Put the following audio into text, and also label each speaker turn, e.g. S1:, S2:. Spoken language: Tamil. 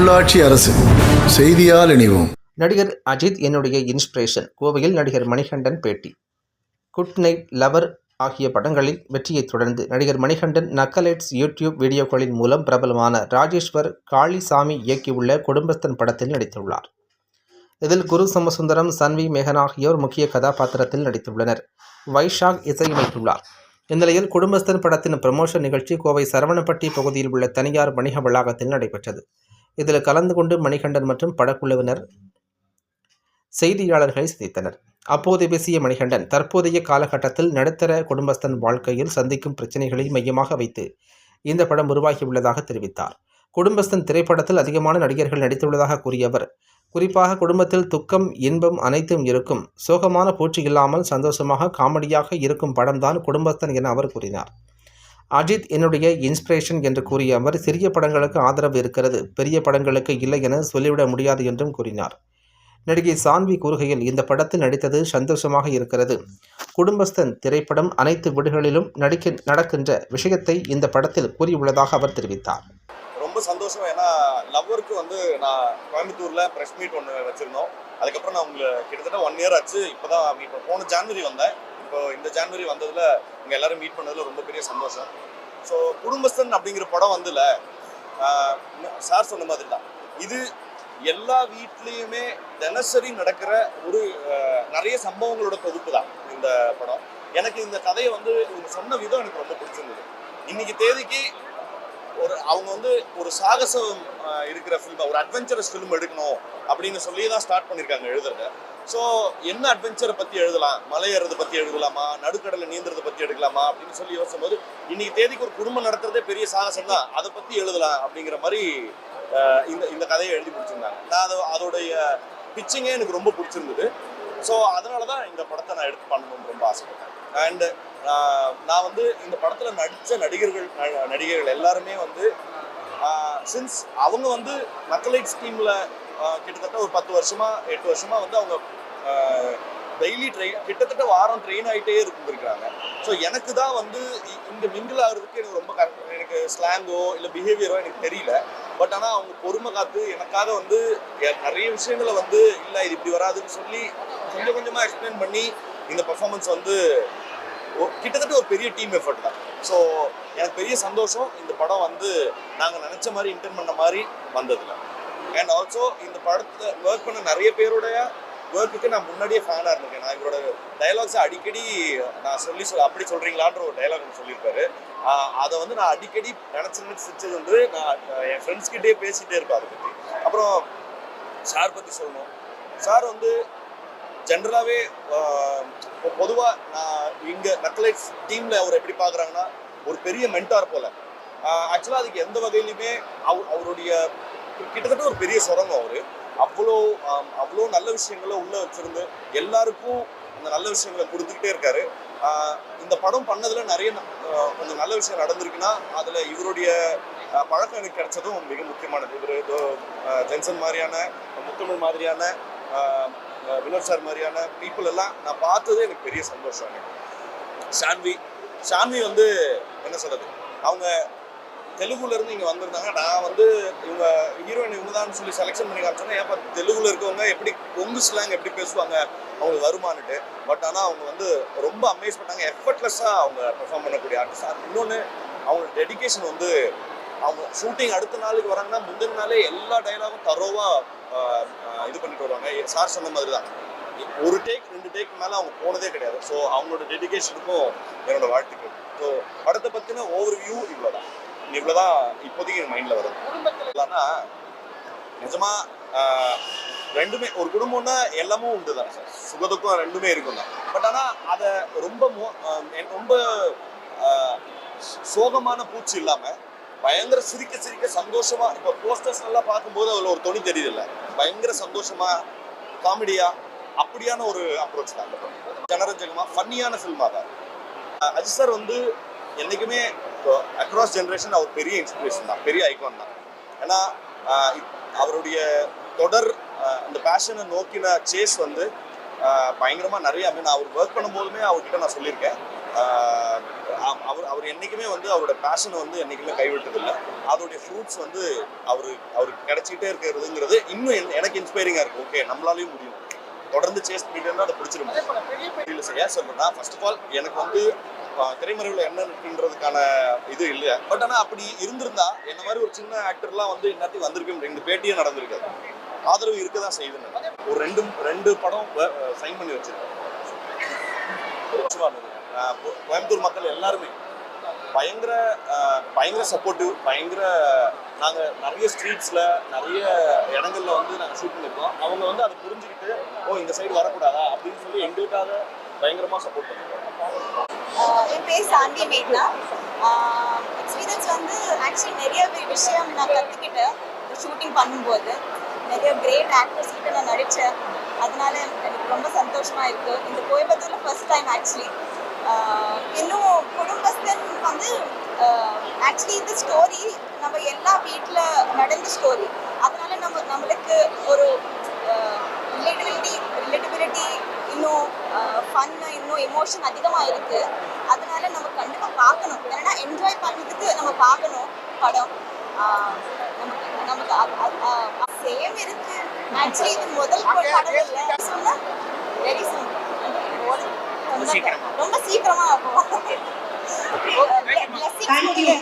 S1: உள்ளாட்சி அரசு. செய்தியால் இணைவோம்.
S2: நடிகர் அஜித் என்னுடைய இன்ஸ்பிரேஷன் கோவையில் நடிகர் மணிகண்டன் பேட்டி. குட் நைட் லவர் ஆகிய படங்களில் வெற்றியைத் தொடர்ந்து நடிகர் மணிகண்டன் நக்கலைட்ஸ் யூடியூப் வீடியோக்களின் மூலம் பிரபலமான ராஜேஸ்வர் காளிசாமி இயக்கியுள்ள குடும்பஸ்தன் படத்தில் நடித்துள்ளார். இதில் குரு சமசுந்தரம் சன்வி மேகன் ஆகியோர் முக்கிய கதாபாத்திரத்தில் நடித்துள்ளனர். வைஷாக் இசையமைத்துள்ளார். இந்நிலையில் குடும்பஸ்தன் படத்தின் ப்ரமோஷன் நிகழ்ச்சி கோவை சரவணப்பட்டி பகுதியில் உள்ள தனியார் வணிக வளாகத்தில் நடைபெற்றது. இதில் கலந்து கொண்டு மணிகண்டன் மற்றும் படக்குழுவினர் செய்தியாளர்களை சந்தித்தனர். அப்போது பேசிய மணிகண்டன் தற்போதைய காலகட்டத்தில் நடுத்தர குடும்பஸ்தன் வாழ்க்கையில் சந்திக்கும் பிரச்சனைகளை மையமாக வைத்து இந்த படம் உருவாகியுள்ளதாக தெரிவித்தார். குடும்பஸ்தன் திரைப்படத்தில் அதிகமான நடிகர்கள் நடித்துள்ளதாக கூறிய அவர் குறிப்பாக குடும்பத்தில் துக்கம் இன்பம் அனைத்தும் இருக்கும். சோகமான பூச்சி இல்லாமல் சந்தோஷமாக காமெடியாக இருக்கும் படம்தான் குடும்பஸ்தன் என அவர் கூறினார். அஜித் என்னுடைய இன்ஸ்பிரேஷன் என்று கூறிய அவர் சிறிய படங்களுக்கு ஆதரவு இருக்கிறது பெரிய படங்களுக்கு இல்லை என சொல்லிவிட முடியாது என்றும் கூறினார். நடிகை சான்வி கூறுகையில் இந்த படத்தில் நடித்தது சந்தோஷமாக இருக்கிறது. குடும்பஸ்தன் திரைப்படம் அனைத்து வீடுகளிலும் நடிக்க நடக்கின்ற விஷயத்தை இந்த படத்தில் கூறியுள்ளதாக அவர் தெரிவித்தார்.
S3: ரொம்ப சந்தோஷம். ஏன்னா லவ்வருக்கு வந்து நான் கோயம்புத்தூரில் ப்ரெஸ் மீட் ஒன்று வச்சுருந்தோம். அதுக்கப்புறம் நான் உங்களை கிட்டத்தட்ட ஒன் இயர் ஆச்சு. இப்போதான் மீட் போன ஜான்வரி வந்தேன். இப்போ இந்த ஜான்வரி வந்ததுல இங்கே எல்லாரும் மீட் பண்ணதுல ரொம்ப பெரிய சந்தோஷம். ஸோ குடும்பஸ்தன் அப்படிங்கிற படம் வந்துல சார் சொன்ன மாதிரி தான் இது எல்லா வீட்லேயுமே தினசரி நடக்கிற ஒரு நிறைய சம்பவங்களோட தொகுப்பு தான் இந்த படம். எனக்கு இந்த கதையை வந்து இவங்க சொன்ன விதம் எனக்கு ரொம்ப பிடிச்சிருந்தது. இன்னைக்கு தேதிக்கு ஒரு அவங்க வந்து ஒரு சாகசம் இருக்கிற ஃபில்ம் ஒரு அட்வென்ச்சரஸ் ஃபிலிம் எடுக்கணும் அப்படின்னு சொல்லி தான் ஸ்டார்ட் பண்ணியிருக்காங்க எழுதுறத. ஸோ என்ன அட்வென்ச்சரை பற்றி எழுதலாம்? மலை ஏறுறதை பற்றி எழுதலாமா? நடுக்கடலை நீந்துறதை பற்றி எடுக்கலாமா? அப்படின்னு சொல்லி யோசிக்கும்போது இன்னைக்கு தேதிக்கு ஒரு குடும்பம் நடத்துறதே பெரிய சாகசம் தான். அதை பற்றி எழுதலாம் அப்படிங்கிற மாதிரி இந்த இந்த கதையை எழுதி பிடிச்சிருந்தாங்க நான் அது அதோடைய பிச்சிங்கே எனக்கு ரொம்ப பிடிச்சிருந்தது. ஸோ அதனால தான் இந்த படத்தை நான் எடுத்து பண்ணணும்னு ரொம்ப ஆசைப்பட்டேன். அண்டு நான் வந்து இந்த படத்தில் நடித்த நடிகர்கள் ந- எல்லாருமே வந்து சின்ஸ் அவங்க வந்து மக்களைட் ஸ்கீமில் கிட்டத்தட்ட ஒரு பத்து வருஷமா எட்டு வருஷமா வந்து அவங்க டெய்லி ட்ரெயின் கிட்டத்தட்ட வாரம் ட்ரெயின் ஆகிட்டே இருந்திருக்காங்க ஸோ எனக்கு தான் வந்து இ- மிங்கிள் ஆகிறதுக்கு எனக்கு ரொம்ப கரெக்ட் எனக்கு ஸ்லாங்கோ இல்லை பிஹேவியரோ எனக்கு தெரியல. பட் ஆனால் அவங்க பொறுமை காத்து எனக்காக வந்து நிறைய விஷயங்களை வந்து இல்லை இது இப்படி வராதுன்னு சொல்லி கொஞ்சம் கொஞ்சமாக எக்ஸ்பிளைன் பண்ணி இந்த பர்ஃபார்மன்ஸ் வந்து கிட்டத்தட்ட ஒரு பெரிய டீம் எஃபர்ட் தான். ஸோ எனக்கு பெரிய சந்தோஷம் இந்த படம் வந்து நாங்கள் நினச்ச மாதிரி இன்டர்ன் பண்ண மாதிரி வந்ததில்ல அண்ட் ஆல்சோ இந்த படத்தை ஒர்க் பண்ண நிறைய பேருடைய ஒர்க்குக்கு நான் முன்னாடியே ஃபேனாக இருந்திருக்கேன். நான் இவரோட டைலாக்ஸை அடிக்கடி நான் சொல்லி சொல் அப்படி சொல்கிறீங்களான்ற ஒரு டைலாக் சொல்லியிருப்பாரு. அதை வந்து நான் அடிக்கடி நினச்சி நினச்சி சிரிச்சது வந்து நான் என் ஃப்ரெண்ட்ஸ்கிட்டே பேசிகிட்டே இருப்பேன் அதை பற்றி அப்புறம் சார் பற்றி சொல்லணும். சார் வந்து ஜென்ரலாகவே இப்போ பொதுவாக நான் இங்கே நக்லைட்ஸ் டீமில் அவர் எப்படி பார்க்குறாங்கன்னா ஒரு பெரிய மென்டார் போல். ஆக்சுவலாக அதுக்கு எந்த வகையிலுமே அவர் அவருடைய கிட்டத்தட்ட ஒரு பெரிய சுரங்கம் அவர். அவ்வளோ அவ்வளோ நல்ல விஷயங்களை உள்ளே வச்சிருந்து எல்லாருக்கும் அந்த நல்ல விஷயங்களை கொடுத்துக்கிட்டே இருக்காரு. இந்த படம் பண்ணதுல நிறைய ந- கொஞ்சம் நல்ல விஷயம் நடந்திருக்குன்னா அதில் இவருடைய பழக்கம் எனக்கு கிடைச்சதும் மிக முக்கியமானது. இவர் ஜென்சன் மாதிரியான முத்தமிழ் மாதிரியான வினோத் சார் மாதிரியான பீப்புள் எல்லாம் நான் பார்த்ததே எனக்கு பெரிய சந்தோஷம் எனக்கு. ஷான்வி ஷான்வி வந்து என்ன சொல்றது? அவங்க தெலுங்குல இருந்து இங்க வந்திருந்தாங்க. நான் வந்து இவங்க ஹீரோயின் இவங்க தான் சொல்லி செலெக்ஷன் பண்ணி காமிச்சோன்னா ஏப்பா தெலுங்குல இருக்கவங்க எப்படி கொங்கு ஸ்லாங் எப்படி பேசுவாங்க? அவங்களுக்கு வருமானுட்டு பட் ஆனால் அவங்க வந்து ரொம்ப அமேஸ் பண்ணாங்க எஃபர்ட்லெஸ்ஸாக அவங்க பெர்ஃபார்ம் பண்ணக்கூடிய ஆர்டிஸ்ட் இன்னொன்று அவங்க டெடிகேஷன் வந்து அவங்க ஷூட்டிங் அடுத்த நாளுக்கு வராங்கன்னா முந்தின நாளே எல்லா டைலாகும் தரோவாக இது பண்ணிட்டு வருவாங்க. சார் சொன்ன மாதிரி தான் ஒரு டேக் ரெண்டு டேக் மேலே அவங்க போனதே கிடையாது. ஸோ அவங்களோட டெடிகேஷனுக்கும் என்னோட வாழ்த்துக்கள். ஸோ படத்தை பற்றின ஓவர் வியூ இவ்வளோதான் இவ்வளோதான் இப்போதைக்கு என் மைண்டில் வருது. இல்லைன்னா நிஜமா ரெண்டுமே ஒரு குடும்பம்னா எல்லாமும் உண்டு தான் சார் சுகதுக்கம் ரெண்டுமே இருக்கும் தான் பட் ஆனால் அதை ரொம்ப மோ- ரொம்ப சோகமான பூச்சி இல்லாமல் பயங்கர சிரிக்க சிரிக்க சந்தோஷமா இப்போ போஸ்டர்ஸ் எல்லாம் பார்க்கும்போது அதில் ஒரு துணி தெரியுதுல்ல? பயங்கர சந்தோஷமா காமெடியா அப்படியான ஒரு அப்ரோச் தான் அந்த படம். ஜனரஞ்சகமா ஃபன்னியான ஃபில்மா தான். அஜித் சார் வந்து என்றைக்குமே அக்ராஸ் ஜென்ரேஷன் அவர் பெரிய இன்ஸ்பிரேஷன் தான் பெரிய ஐகான் தான். ஏன்னா அவருடைய தொடர் அந்த பேஷனை நோக்கின சேஸ் வந்து பயங்கரமாக பயங்கரமா நிறைய I mean, அவர் ஒர்க் பண்ணும்போதுமே அவர்கிட்ட நான் சொல்லியிருக்கேன். அவர் அவர் என்னைக்குமே வந்து அவரோட பேஷனை வந்து என்னைக்குமே கைவிட்டதில்லை. அதோடைய ஃப்ரூட்ஸ் வந்து அவர் அவருக்கு கிடைச்சிக்கிட்டே இருக்கிறதுங்கிறது இன்னும் என்- எனக்கு இன்ஸ்பைரிங்காக இருக்கும் ஓகே நம்மளாலையும் முடியும். தொடர்ந்து சேஸ் பண்ணிட்டு அதை பிடிச்சிரும். இல்லை சார் ஏன் சொல்றேன்னா ஃபர்ஸ்ட் ஆஃப் ஆல் எனக்கு வந்து திரைமறைவில் என்ன இருக்குன்றதுக்கான இது இல்லை பட் ஆனால் அப்படி இருந்திருந்தா என்ன மாதிரி ஒரு சின்ன ஆக்டர்லாம் வந்து இன்னத்துக்கு வந்திருக்க ரெண்டு இந்த பேட்டியே நடந்திருக்காது. ஆதரவு இருக்க தான் செய்யுதுன்னு. ஒரு ரெண்டு ரெண்டு படம் சைன் பண்ணி வச்சிருக்கேன். கோயம்புத்தூர் மக்கள் எல்லாருமே பயங்கர பயங்கர சப்போர்ட்டிவ் பயங்கர நாங்கள் நிறைய ஸ்ட்ரீட்ஸில் நிறைய இடங்கள்ல வந்து நாங்கள் ஷூட் பண்ணியிருக்கோம் அவங்க வந்து அதை புரிஞ்சுக்கிட்டு ஓ இந்த சைடு வரக்கூடாதா? அப்படின்னு சொல்லி எங்களுக்காக பயங்கரமாக சப்போர்ட்
S4: பண்ணியிருக்கோம் என் பேர் சாந்தி மேக்னா எக்ஸ்பீரியன்ஸ் வந்து ஆக்சுவலி நிறைய விஷயம் நான் கற்றுக்கிட்டேன் ஷூட்டிங் பண்ணும்போது. நிறைய கிரேட் ஆக்டர்ஸ் கிட்ட நான் நடித்தேன் அதனால எனக்கு ரொம்ப சந்தோஷமாக இருக்குது இந்த கோயம்புத்தூரில் ஃபர்ஸ்ட் டைம் ஆக்சுவலி இன்னும் குடும்பஸ்தன் வந்து ஆக்சுவலி இந்த ஸ்டோரி நம்ம எல்லா வீட்டில் நடந்த ஸ்டோரி அதனால நம்ம நம்மளுக்கு ஒரு ரிலேட்டிவிலிட்டி ரிலேட்டிபிலிட்டி இன்னும் ஃபன் இன்னும் எமோஷன் அதிகமாக இருக்கு. அதனால நம்ம கண்டிப்பாக பார்க்கணும். ஏன்னா என்ஜாய் பண்ணுறதுக்கு நம்ம பார்க்கணும் படம். நமக்கு நமக்கு சேம் இருக்கு. ஆக்சுவலி இது முதல் படம் இல்லை. வெரி சிம்பிள் ரொம்ப சீக்கிரமா ஆகும்.
S5: Thank you.